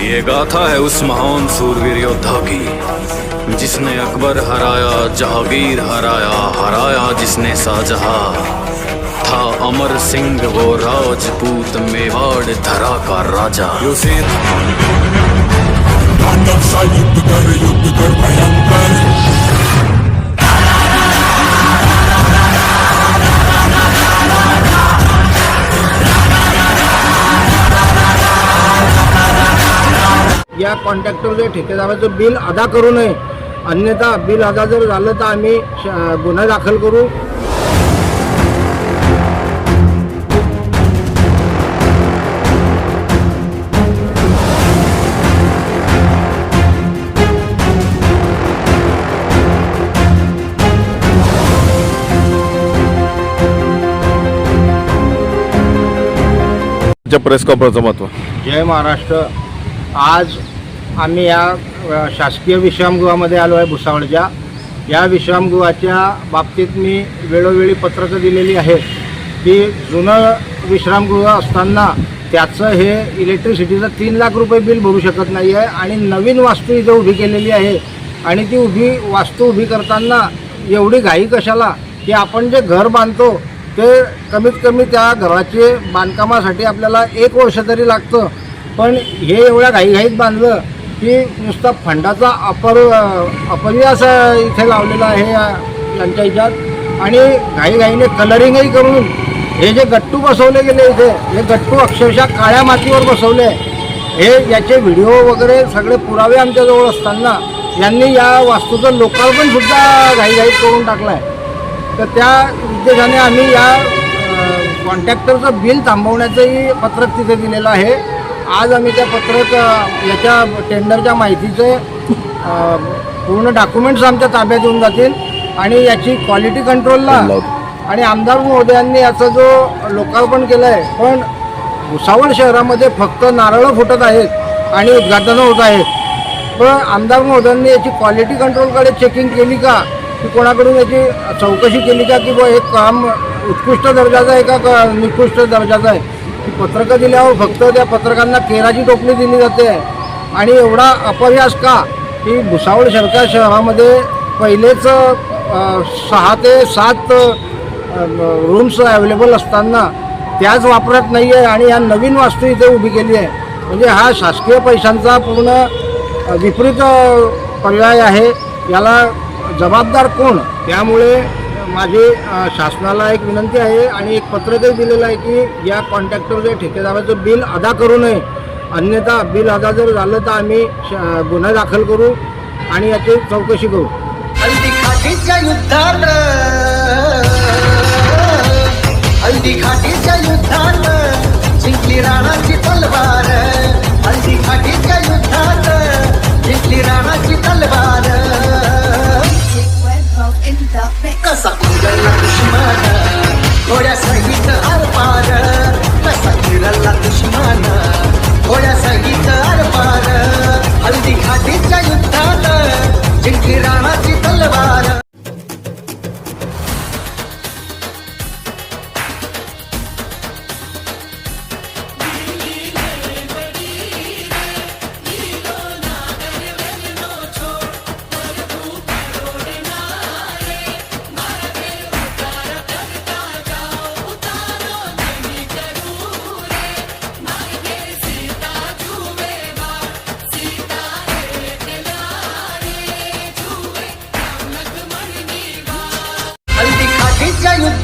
ये गाथा है उस महान सूरवीर योद्धा की जिसने अकबर हराया, जहांगीर हराया हराया जिसने शाहजहां। था अमर सिंह वो राजपूत मेवाड़ धरा का राजा। युद्ध कर युद्ध कर, भयंकर। या कॉन्ट्रॅक्टरचे ठेकेदाराचं बिल अदा करू नये. अन्यथा बिल अदा जर झालं तर आम्ही गुन्हा दाखल करू. प्रेस कॉन्फरन्सचं महत्त्व जय महाराष्ट्र. आज आम्ही या शासकीय विश्रामगृहामध्ये आलो आहे भुसावळच्या. या विश्रामगृहाच्या बाबतीत मी वेळोवेळी पत्रकं दिलेली आहेत की जुनं विश्रामगृह असताना त्याचं हे इलेक्ट्रिसिटीचं तीन लाख रुपये बिल भरू शकत नाही आहे आणि नवीन वास्तू इथं उभी केलेली आहे. आणि ती उभी वास्तू उभी करताना एवढी घाई कशाला? की आपण जे घर बांधतो ते कमीत कमी त्या घराचे बांधकामासाठी आपल्याला एक वर्ष तरी लागतं. पण हे एवढ्या घाईघाईत बांधलं की नुसता फंडाचा अपर अपर्यास इथे लावलेला आहे या- यांच्या ह्याच्यात. आणि घाईघाईने कलरिंगही करून हे जे गट्टू बसवले गेले इथे हे गट्टू अक्षरशः काळ्या मातीवर बसवले. हे याचे व्हिडिओ वगैरे सगळे पुरावे आमच्याजवळ असताना यांनी या वास्तूचं लोकार्पणसुद्धा घाईघाईत करून टाकलं आहे तर त्या उद्देशाने आम्ही या कॉन्ट्रॅक्टरचं बिल थांबवण्याचंही पत्रक तिथे दिलेलं आहे. आज आम्ही त्या पत्रक याच्या टेंडरच्या माहितीचे पूर्ण डॉक्युमेंट्स आमच्या ताब्यात येऊन जातील. आणि याची क्वालिटी कंट्रोलला आणि आमदार महोदयांनी याचा जो लोकार्पण केलं आहे पण भुसावळ शहरामध्ये फक्त नारळं फुटत आहेत आणि उद्घाटनं होत आहेत. पण आमदार महोदयांनी याची क्वालिटी कंट्रोलकडे चेकिंग केली का? की कोणाकडून याची चौकशी केली का? की बुवा हे काम उत्कृष्ट दर्जाचं आहे का? का निकृष्ट दर्जाचं आहे? की पत्रकं दिल्यावर फक्त त्या पत्रकांना केराची टोपली दिली जाते. आणि एवढा अपव्यास का? की भुसावळ शहर शहरामध्ये पहिलेच सहा ते सात रूम्स अवेलेबल असताना त्याच वापरत नाही आहे आणि या नवीन वास्तू इथे उभी केली आहे. म्हणजे हा शासकीय पैशांचा पूर्ण विपरीत पर्याय आहे. याला जबाबदार कोण? त्यामुळे माझी शासनाला एक विनंती आहे आणि एक पत्रकही दिलेलं आहे की या कॉन्ट्रॅक्टरच्या ठेकेदाराचं बिल अदा करू नये. अन्यथा बिल अदा जर झालं तर आम्ही श- गुन्हा दाखल करू आणि याची चौकशी करू. युद्धात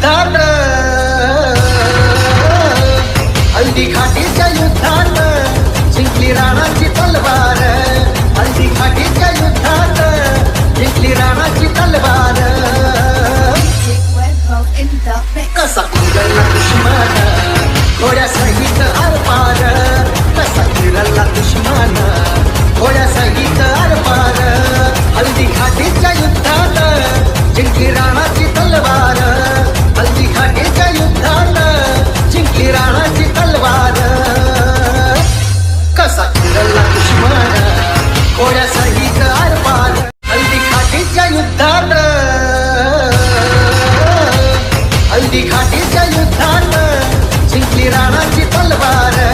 i don't Sandra. युद्धात जिंकली राणाची तलवार?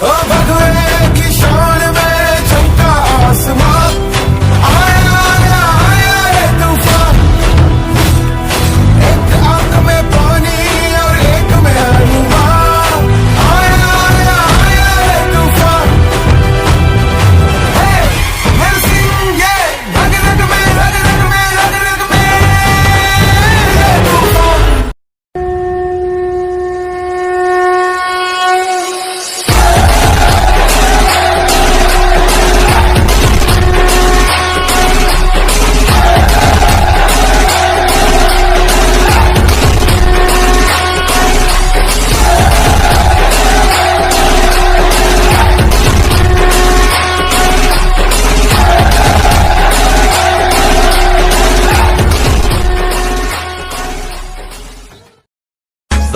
Oh,